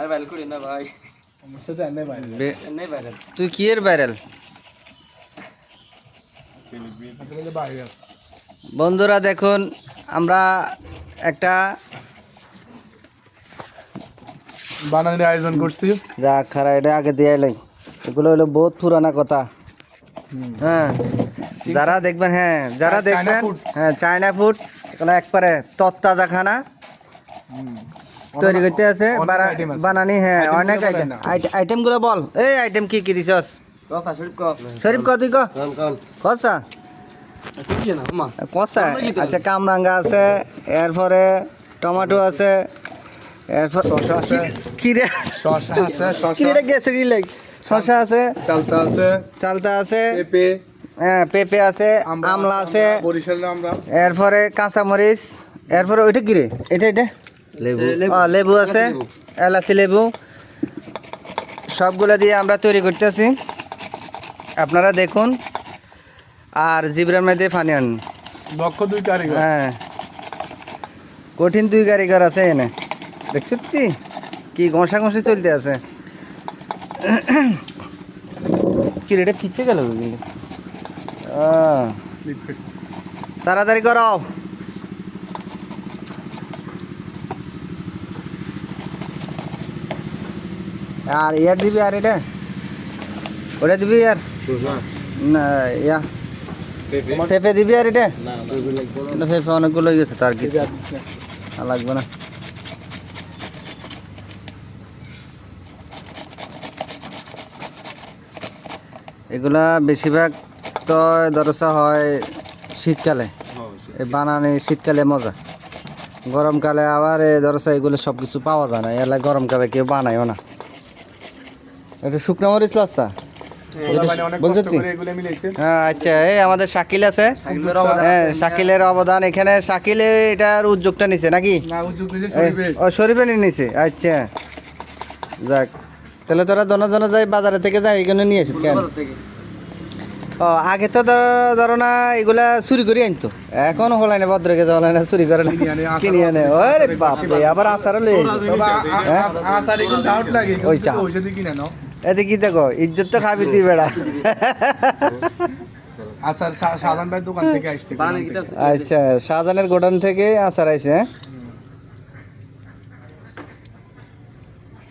আর viral করি না ভাই। আমার সাথে এনে বাইরে বে- ভাইরাল তুই কি এর ভাইরাল বন্ধুরা দেখুন আমরা একটা বানানোর আয়োজন করছি। রাগ খারা এটা আগে দিয়ে এলাই এগুলো হলো বহুত পুরানা কথা। হ্যাঁ যারা দেখবেন হ্যাঁ যারা দেখবেন হ্যাঁ চায়না ফুড এগুলো একবারে তত্তাজা খানা তৈরি করতে আছে। বানানি হ্যাঁ অনেক আইটেমগুলো বল। এই আইটেম কি কি দিছস? শরীফ ক। কোন কসা? কি না মা? কষা দিলাম? আচ্ছা কামরাঙ্গা আছে এরপরে টমেটো আছে এরপর শসা আছে। কিরে? শসা আছে শসা। গেছে কি লাগ? শসা আছে। চালতা আছে। চালতা আছে। পেঁপে। হ্যাঁ পেঁপে আছে আমলা আছে। এরপরে কাঁচামরিচ। এরপরে ওইটা কিরে এটা এটা? লেবু। লেবু। আছে এলাচি লেবু। সবগুলো দিয়ে আমরা তৈরি করতেছি। আপনারা দেখুন। আর জিবরার মধ্যে পানি আন দক্ষ দুই কারিগর। হ্যাঁ। কঠিন দুই কারিগর আছে এনে। দেখছিস কি কি ঘষা ঘষি চলতে আছে। কি রেটে পিচ্ছে গেল তাড়াতাড়ি করাও। আর ইয়ার দিবি আর এটা ওটা দিবি আর না ইয়া পেঁপে দিবি আর এটা না পেঁপে অনেকগুলো গেছে তার কি আর লাগবে না এগুলা বেশিরভাগ তো দরসা হয় শীতকালে এই বানানি শীতকালে মজা গরমকালে আবার এই দরসা এগুলো সব কিছু পাওয়া যায় না এলা গরমকালে কেউ বানায়ও না এটা শুকনো মরিচ লস্তা বলছো তুই? করে এগুলো মিলাইছে। হ্যাঁ আচ্ছা এই আমাদের শাকিল আছে। হ্যাঁ শাকিলের অবদান। এখানে শাকিলে এটার উদ্যোগটা নিছে নাকি? ও শরীফে নিছে আচ্ছা। যাক তাহলে তোরা জন জন যাই বাজারে থেকে যাই এখানে নিয়ে আসিস কেন? ও আগে তো ধর- ধরো না এগুলা চুরি করে আনতো। এখন হলাই না ভদ্র গেছে হলাই না চুরি করে না। কিনে আনে, ওরে বাপরে আবার হ্যাঁ? আসার এগুলো ডাউট লাগে। ওই চা। এতে কি দেখো ইজ্জত তো খাবি তুই বেড়া। আচ্ছা শাহজাহান ভাই দোকান থেকে আসছে আচ্ছা শাহজাহানের গোডান থেকে আচার আইছে হ্যাঁ?